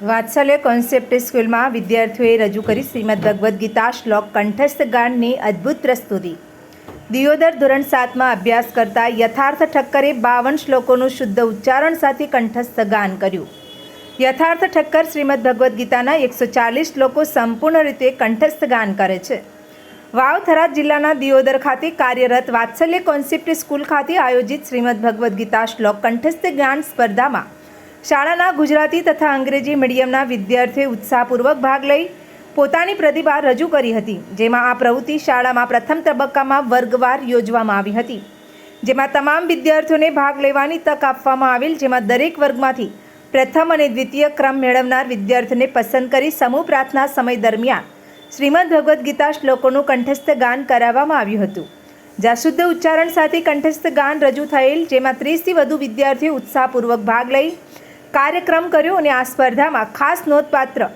વાત્સલ્ય concept સ્કૂલમાં વિદ્યાર્થીઓએ રજૂ કરી શ્રીમદ ભગવદ્ ગીતા શ્લોક કંઠસ્થ ગાનની અદ્ભુત પ્રસ્તુતિ. દિયોદર ધોરણ સાતમાં અભ્યાસ કરતા યથાર્થ ઠક્કરે બાવન શ્લોકોનું શુદ્ધ ઉચ્ચારણ સાથે કંઠસ્થ ગાન કર્યું. યથાર્થ ઠક્કર શ્રીમદ ભગવદ્ ગીતાના એકસો ચાલીસ શ્લોકો સંપૂર્ણ રીતે કંઠસ્થ ગાન કરે છે. વાવથરા જિલ્લાના દિયોદર ખાતે કાર્યરત વાત્સલ્ય કોન્સેપ્ટ સ્કૂલ ખાતે આયોજિત શ્રીમદ ભગવદ્ ગીતા શ્લોક કંઠસ્થ ગાન સ્પર્ધામાં શાળાના ગુજરાતી તથા અંગ્રેજી મીડિયમના વિદ્યાર્થીઓએ ઉત્સાહપૂર્વક ભાગ લઈ પોતાની પ્રતિભા રજૂ કરી હતી, જેમાં આ પ્રવૃત્તિ શાળામાં પ્રથમ તબક્કામાં વર્ગવાર યોજવામાં આવી હતી. જેમાં તમામ વિદ્યાર્થીઓને ભાગ લેવાની તક આપવામાં આવેલ, જેમાં દરેક વર્ગમાંથી પ્રથમ અને દ્વિતીય ક્રમ મેળવનાર વિદ્યાર્થીને પસંદ કરી સમૂહ પ્રાર્થના સમય દરમિયાન શ્રીમદ ભગવદ્ ગીતા શ્લોકોનું કંઠસ્થ ગાન કરાવવામાં આવ્યું હતું. જ્યાં શુદ્ધ ઉચ્ચારણ સાથે કંઠસ્થ ગાન રજૂ થયેલ, જેમાં ત્રીસથી વધુ વિદ્યાર્થીઓ ઉત્સાહપૂર્વક ભાગ લઈ કાર્યક્રમ કર્યો અને આ સ્પર્ધામાં ખાસ નોંધપાત્ર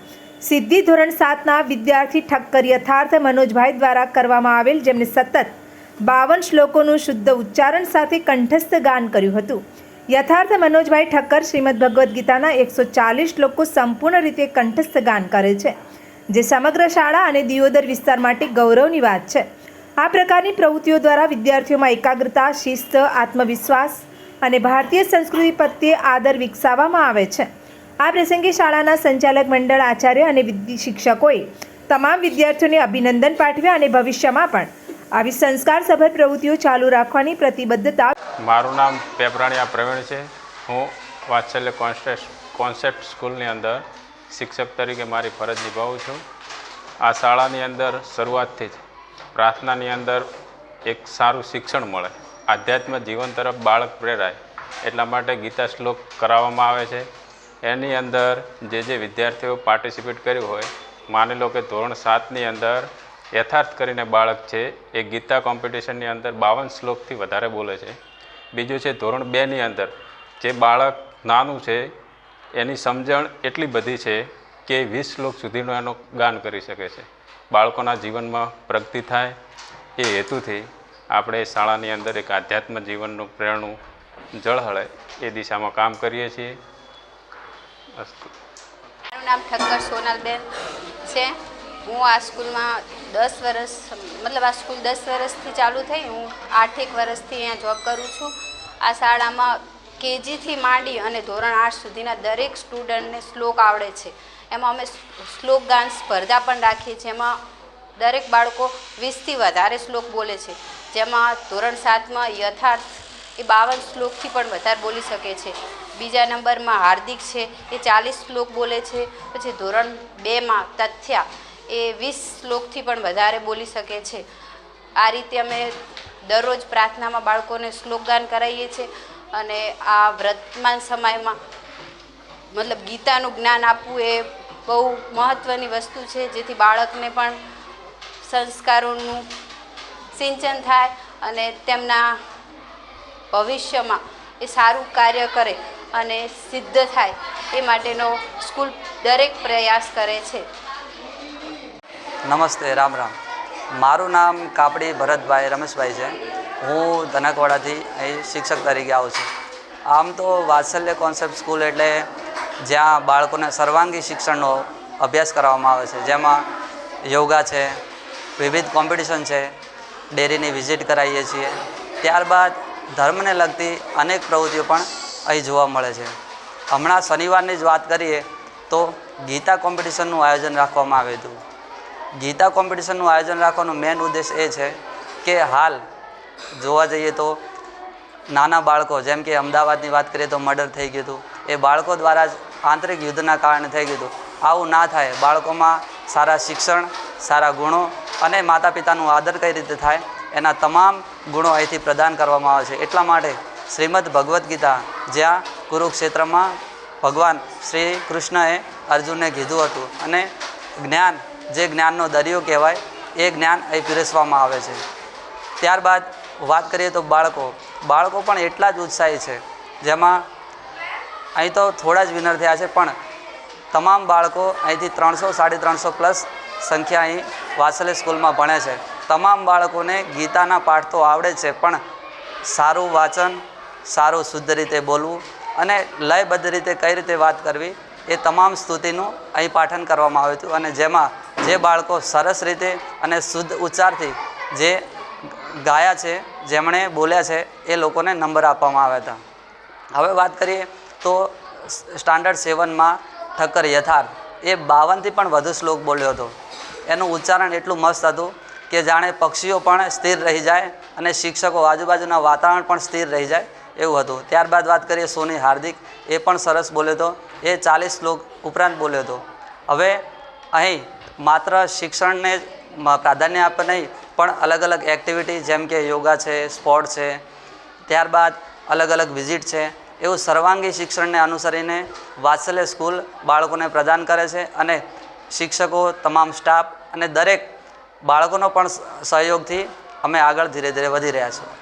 સિદ્ધિ ધોરણ સાતના વિદ્યાર્થી ઠક્કર યથાર્થ મનોજભાઈ દ્વારા કરવામાં આવેલ જેમને સતત બાવન શ્લોકોનું શુદ્ધ ઉચ્ચારણ સાથે કંઠસ્થ ગાન કર્યું હતું. યથાર્થ મનોજભાઈ ઠક્કર શ્રીમદ ભગવદ્ ગીતાના એકસો ચાલીસ શ્લોકો સંપૂર્ણ રીતે કંઠસ્થ ગાન કરે છે, જે સમગ્ર શાળા અને દિયોદર વિસ્તાર માટે ગૌરવની વાત છે. આ પ્રકારની પ્રવૃત્તિઓ દ્વારા વિદ્યાર્થીઓમાં એકાગ્રતા, શિસ્ત, આત્મવિશ્વાસ અને ભારતીય સંસ્કૃતિ પ્રત્યે આદર વિકસાવવામાં આવે છે. આ પ્રસંગે શાળાના સંચાલક મંડળ આચાર્ય અને શિક્ષકોએ તમામ વિદ્યાર્થીઓને અભિનંદન પાઠવ્યા અને ભવિષ્યમાં પણ આવી સંસ્કારસભર પ્રવૃત્તિઓ ચાલુ રાખવાની પ્રતિબદ્ધતા મારું નામ પેપરાણીયા પ્રવીણ છે. હું વાત્સલ્ય કોન્સેપ્ટ કોન્સેપ્ટ સ્કૂલની અંદર શિક્ષક તરીકે મારી ફરજ નિભાવું છું. આ શાળાની અંદર શરૂઆતથી જ પ્રાર્થનાની અંદર એક સારું શિક્ષણ મળે. આધ્યાત્મ જીવન તરફ બાળક પ્રેરાય, એટલા માટે ગીતા શ્લોક કરાવવામાં આવે છે. એની અંદર જે જે વિદ્યાર્થીઓ પાર્ટિસિપેટ કર્યું હોય, માની લો કે ધોરણ સાતની અંદર યથાર્થ કરીને બાળક છે, એ ગીતા કોમ્પિટિશનની અંદર બાવન શ્લોકથી વધારે બોલે છે. બીજું છે ધોરણ બેની અંદર, જે બાળક નાનું છે, એની સમજણ એટલી બધી છે કે વીસ શ્લોક સુધીનું એનું ગાન કરી શકે છે. બાળકોના જીવનમાં પ્રગતિ થાય, એ હેતુથી આપણે શાળાની અંદર એક આધ્યાત્મ જીવનનું પ્રેરણું જળહળે એ દિશામાં કામ કરીએ છીએ. મારું નામ ઠક્કર સોનલબેન છે. હું આ સ્કૂલમાં દસ વર્ષ મતલબ આ સ્કૂલ દસ વર્ષથી ચાલુ થઈ, હું આઠેક વર્ષથી અહીંયા જોબ કરું છું. આ શાળામાં કેજીથી માંડી અને ધોરણ આઠ સુધીના દરેક સ્ટુડન્ટને શ્લોક આવડે છે. એમાં અમે શ્લોક ગાન સ્પર્ધા પણ રાખીએ છીએ. એમાં દરેક બાળકો વીસથી વધારે શ્લોક બોલે છે. જેમાં ધોરણ સાતમાં યથાર્થ એ બાવન શ્લોકથી પણ વધારે બોલી શકે છે. બીજા નંબરમાં હાર્દિક છે, એ ચાલીસ શ્લોક બોલે છે. પછી ધોરણ બેમાં તથ્યા એ વીસ શ્લોકથી પણ વધારે બોલી શકે છે. આ રીતે અમે દરરોજ પ્રાર્થનામાં બાળકોને શ્લોકગાન કરાવીએ છીએ અને આ વર્તમાન સમયમાં મતલબ ગીતાનું જ્ઞાન આપવું એ બહુ મહત્ત્વની વસ્તુ છે, જેથી બાળકને પણ સંસ્કારોનું સિંચન થાય અને તેમના ભવિષ્યમાં એ સારું કાર્ય કરે અને સિદ્ધ થાય, એ માટેનો સ્કૂલ દરેક પ્રયાસ કરે છે. નમસ્તે, રામ રામ. મારું નામ કાપડી ભરતભાઈ રમેશભાઈ છે. હું ધનકવાડાથી અહીં શિક્ષક તરીકે આવું છું. આમ તો વાત્સલ્ય કોન્સેપ્ટ સ્કૂલ એટલે જ્યાં બાળકોને સર્વાંગી શિક્ષણનો અભ્યાસ કરવામાં આવે છે. જેમાં યોગા છે, વિવિધ કોમ્પિટિશન છે ડેરીની વિઝિટ કરાવીએ છીએ. ત્યારબાદ ધર્મને લગતી અનેક પ્રવૃત્તિઓ પણ અહીં જોવા મળે છે. હમણાં શનિવારની જ વાત કરીએ તો ગીતા કોમ્પિટિશનનું આયોજન રાખવામાં આવ્યું હતું. ગીતા કોમ્પિટિશનનું આયોજન રાખવાનો મેઇન ઉદ્દેશ એ છે કે હાલ જોવા જઈએ તો નાના બાળકો, જેમ કે અમદાવાદની વાત કરીએ તો મર્ડર થઈ ગયું હતું. એ બાળકો દ્વારા જ આંતરિક યુદ્ધના કારણે થઈ ગયું હતું. આવું ના થાય. બાળકોમાં સારા શિક્ષણ, સારા ગુણો અને માતા પિતાનું આદર કઈ રીતે થાય, એના તમામ ગુણો અહીંથી પ્રદાન કરવામાં આવે છે. એટલા માટે શ્રીમદ ભગવદ્ ગીતા જ્યાં કુરુક્ષેત્રમાં ભગવાન શ્રી કૃષ્ણએ અર્જુનને કીધું હતું અને જ્ઞાન, જે જ્ઞાનનો દરિયો કહેવાય, એ જ્ઞાન અહીં પીરસવામાં આવે છે. ત્યારબાદ વાત કરીએ તો બાળકો. બાળકો પણ એટલા જ ઉત્સાહી છે. જેમાં અહીં તો થોડા જ વિનર થયા છે, પણ તમામ બાળકો અહીંથી ત્રણસો, સાડી ત્રણસો પ્લસ સંખ્યા અહીં વાસલે સ્કૂલમાં ભણે છે. તમામ બાળકોને ગીતાના પાઠ તો આવડે છે, પણ સારું વાંચન, સારું શુદ્ધ રીતે બોલવું અને લયબદ્ધ રીતે કઈ રીતે વાત કરવી એ તમામ સ્તુતિનું અહીં પાઠન કરવામાં આવ્યું હતું. અને જેમાં જે બાળકો સરસ રીતે અને શુદ્ધ ઉચ્ચારથી જે ગાયા છે, જેમણે બોલ્યા છે, એ લોકોને નંબર આપવામાં આવ્યા હતા. હવે વાત કરીએ તો સ્ટાન્ડર્ડ સેવનમાં ઠક્કર યથાર્થ. એ બાવનથી પણ વધુ શ્લોક બોલ્યો હતો. એનું ઉચ્ચારણ એટલું મસ્ત હતું કે જાણે પક્ષીઓ પણ સ્થિર રહી જાય અને શિક્ષકો આજુબાજુના વાતાવરણ પણ સ્થિર રહી જાય એવું હતું. ત્યારબાદ વાત કરીએ સોની હાર્દિક. એ પણ સરસ બોલ્યો હતો. એ ચાલીસ શ્લોક ઉપરાંત બોલ્યો હતો. હવે અહીં માત્ર શિક્ષણને પ્રાધાન્ય આપે નહીં, પણ અલગ અલગ એક્ટિવિટી જેમ કે યોગા છે સ્પોર્ટ છે, ત્યારબાદ અલગ અલગ વિઝિટ છે એવું સર્વાંગી શિક્ષણને અનુસરીને વાત્સલ્ય સ્કૂલ બાળકોને પ્રદાન કરે છે અને શિક્ષકો, તમામ સ્ટાફ અને દરેક બાળકોનો પણ સહયોગથી અમે આગળ ધીરે ધીરે વધી રહ્યા છીએ.